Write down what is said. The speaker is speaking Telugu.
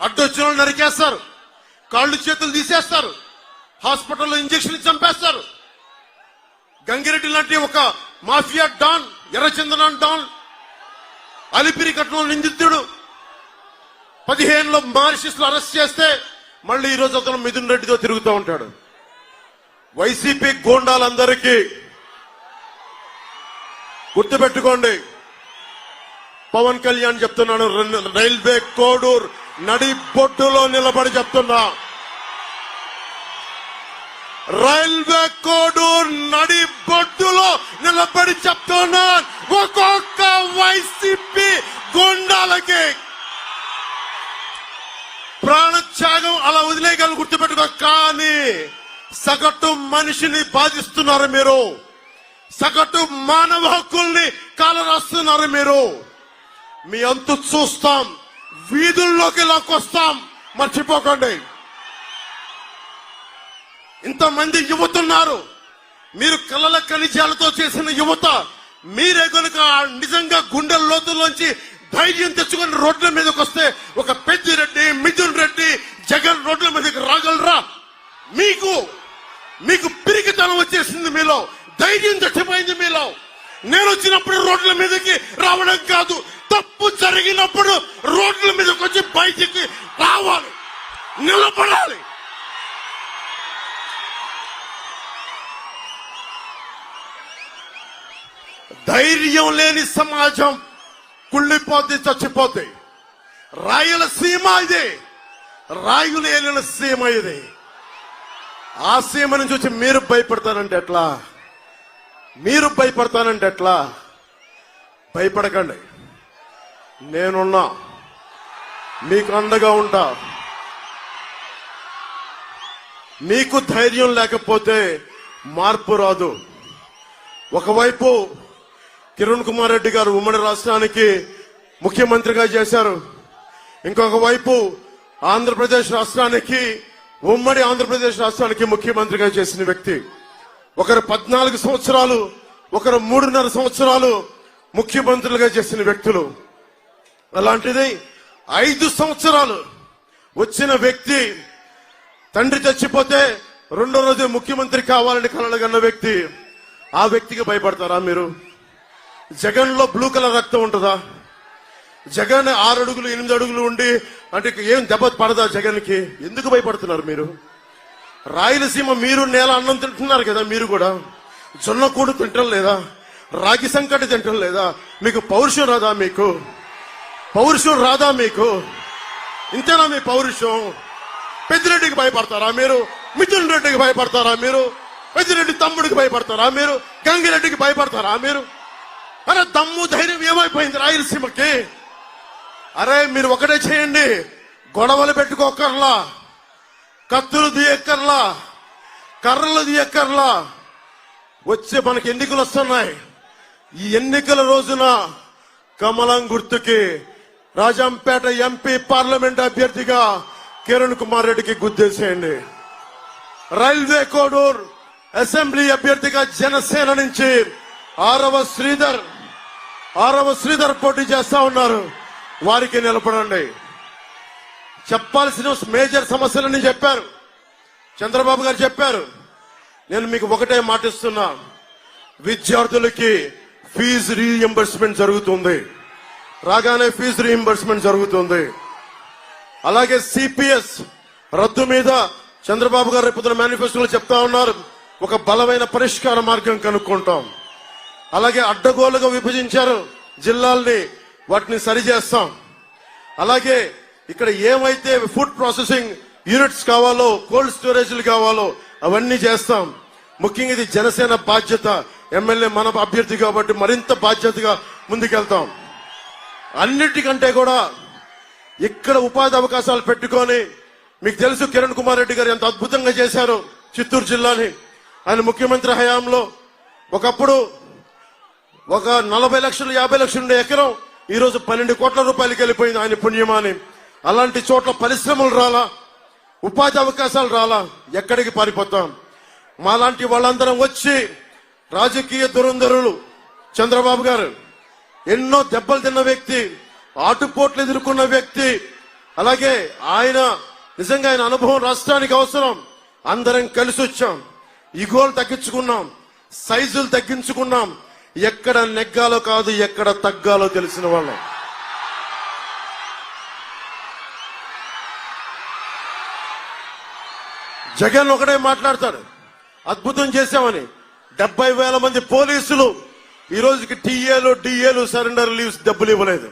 అడ్డొచ్చిన వాళ్ళు నరికేస్తారు. కాళ్ళు చేతులు తీసేస్తారు. హాస్పిటల్లో ఇంజక్షన్ చంపేస్తారు. గంగిరెడ్డి లాంటి ఒక మాఫియా డాన్ ఎర్రచందనాన్ డాన్ అలిపిరి కట్నంలో నిందితుడు. పదిహేనులో మారిషస్ అరెస్ట్ చేస్తే మళ్ళీ ఈ రోజు అతను మిథున్ రెడ్డితో తిరుగుతూ ఉంటాడు. వైసీపీ గోండాలందరికీ గుర్తుపెట్టుకోండి. పవన్ కళ్యాణ్ చెప్తున్నాను రైల్వే కోడూర్ నడిపొట్టులో నిలబడి చెప్తున్నా. రైల్వే కోడు నడిపొట్టులో నిలబడి చెప్తున్నా. ఒక్కొక్క వైసీపీ గుండాలకి ప్రాణత్యాగం అలా వదిలేయగలను గుర్తుపెట్టుకో. కానీ సగటు మనిషిని బాధిస్తున్నారు మీరు. సగటు మానవ హక్కుల్ని కాలరాస్తున్నారు మీరు. మీ అంతు చూస్తాం. వీధుల్లోకి లాక్కొస్తాం. మర్చిపోకండి. ఇంతమంది యువతున్నారు. మీరు కలల ఖనిజాలతో చేసిన యువత మీరే కనుక నిజంగా గుండెల లోతుల్లోంచి ధైర్యం తెచ్చుకొని రోడ్ల మీదకి వస్తే ఒక పెద్దిరెడ్డి మిథున్ రెడ్డి జగన్ రోడ్ల మీదకి రాగలరా? మీకు మీకు పిరికితనం వచ్చేసింది మీలో. ధైర్యం చచ్చిపోయింది మీలో. నేను వచ్చినప్పుడు రోడ్ల మీదకి రావడం కాదు. తప్పు జరిగినప్పుడు రోడ్ల మీదకి వచ్చి బయటికి రావాలి. నిలబడాలి. ధైర్యం లేని సమాజం కుళ్ళిపోతే చచ్చిపోతే రాయలసీమ ఇది. రాయులు ఏలిన సీమ ఇది. ఆ సీమని చూసి మీరు భయపడతానంటే ఎట్లా? మీరు భయపడతానంటే ఎట్లా? భయపడకండి. నేనున్నా. మీకు అండగా ఉంటా. మీకు ధైర్యం లేకపోతే మార్పు రాదు. ఒకవైపు కిరణ్ కుమార్ రెడ్డి గారు ఉమ్మడి రాష్ట్రానికి ముఖ్యమంత్రిగా చేశారు. ఇంకొక వైపు ఆంధ్రప్రదేశ్ రాష్ట్రానికి ఉమ్మడి ఆంధ్రప్రదేశ్ రాష్ట్రానికి ముఖ్యమంత్రిగా చేసిన వ్యక్తి. ఒకరు పద్నాలుగు సంవత్సరాలు ఒకరు మూడున్నర సంవత్సరాలు ముఖ్యమంత్రులుగా చేసిన వ్యక్తులు. అలాంటిది ఐదు సంవత్సరాలు వచ్చిన వ్యక్తి తండ్రి చచ్చిపోతే రెండో రోజు ముఖ్యమంత్రి కావాలని కలలుగన్న వ్యక్తి ఆ వ్యక్తికి భయపడతారా మీరు? జగన్లో బ్లూ కలర్ రక్తం ఉంటుందా? జగన్ ఆరు అడుగులు ఎనిమిది అడుగులు ఉండి అంటే ఏం దెబ్బ పడదా జగన్కి ఎందుకు భయపడుతున్నారు మీరు? రాయలసీమ మీరు నేల అన్నం తింటున్నారు కదా మీరు కూడా. జొన్న కూడు తింటం లేదా? రాగి సంకటి తింటం లేదా? మీకు పౌరుషం రాదా మీకు? పౌరుషం రాదా మీకు? ఇంతేనా మీ పౌరుషం? పెద్దిరెడ్డికి భయపడతారా మీరు? మిథున్ రెడ్డికి భయపడతారా మీరు? పెద్దిరెడ్డి తమ్ముడికి భయపడతారా మీరు? గంగిరెడ్డికి భయపడతారా మీరు? అరే దమ్ము ధైర్యం ఏమైపోయింది రాయలసీమకి? అరే మీరు ఒకటే చేయండి. గొడవలు పెట్టుకోకర్లా. కత్తులు తీయక్కర్లా. కర్రలు తీయక్కర్లా. వచ్చే మనకి ఎన్నికలు వస్తున్నాయి. ఈ ఎన్నికల రోజున కమలం గుర్తుకి రాజంపేట ఎంపీ పార్లమెంట్ అభ్యర్థిగా కిరణ్ కుమార్ రెడ్డికి గుర్తేసేయండి రైల్వే కోడూర్ అసెంబ్లీ అభ్యర్థిగా జనసేన నుంచి ఆరవ శ్రీధర్ ఆరవ శ్రీధర్ పోటీ చేస్తా ఉన్నారు. వారికి నిలబడండి. చెప్పాల్సిన మేజర్ సమస్యలని చెప్పారు. చంద్రబాబు గారు చెప్పారు. నేను మీకు ఒకటే మాటిస్తున్నా. విద్యార్థులకి ఫీజు రీఎంబర్స్మెంట్ జరుగుతుంది. రాగానే ఫీజు రీఎంబర్స్మెంట్ జరుగుతుంది. అలాగే సిపిఎస్ రద్దు మీద చంద్రబాబు గారు రేపు మేనిఫెస్టోలో చెప్తా ఉన్నారు. ఒక బలమైన పరిష్కార మార్గం కనుక్కుంటాం. అలాగే అడ్డగోలుగా విభజించారు జిల్లాల్ని వాటిని సరిచేస్తాం. అలాగే ఇక్కడ ఏమైతే ఫుడ్ ప్రాసెసింగ్ యూనిట్స్ కావాలో కోల్డ్ స్టోరేజ్లు కావాలో అవన్నీ చేస్తాం. ముఖ్యంగా ఇది జనసేన బాధ్యత. ఎమ్మెల్యే మన అభ్యర్థి కాబట్టి మరింత బాధ్యతగా ముందుకెళ్తాం. అన్నిటికంటే కూడా ఇక్కడ ఉపాధి అవకాశాలు పెట్టుకొని మీకు తెలుసు కిరణ్ కుమార్ రెడ్డి గారు ఎంత అద్భుతంగా చేశారు చిత్తూరు జిల్లాని. ఆయన ముఖ్యమంత్రి హయాంలో ఒకప్పుడు ఒక నలభై లక్షలు యాభై లక్షలు ఉండే ఎకరం ఈ రోజు పన్నెండు కోట్ల రూపాయలకి వెళ్ళిపోయింది ఆయన పుణ్యమాని. అలాంటి చోట్ల పరిశ్రమలు రాలా ఉపాధి అవకాశాలు రాలా ఎక్కడికి పారిపోతాం? మాలాంటి వాళ్ళందరం వచ్చి రాజకీయ దురంధరులు. చంద్రబాబు గారు ఎన్నో దెబ్బలు తిన్న వ్యక్తి ఆటుపోట్లు ఎదుర్కొన్న వ్యక్తి. అలాగే ఆయన నిజంగా ఆయన అనుభవం రాష్ట్రానికి అవసరం. అందరం కలిసి వచ్చాం. ఇగోలు తగ్గించుకున్నాం. సైజులు తగ్గించుకున్నాం. ఎక్కడ నెగ్గాలో కాదు ఎక్కడ తగ్గాలో తెలిసిన వాళ్ళం. జగన్ ఒకడే మాట్లాడతాడు. అద్భుతం చేశామని. డెబ్బై వేల మంది పోలీసులు ఈ రోజుకి టీఏలు డిఏలు సరెండర్ లీవ్స్ డబ్బులు ఇవ్వలేదు.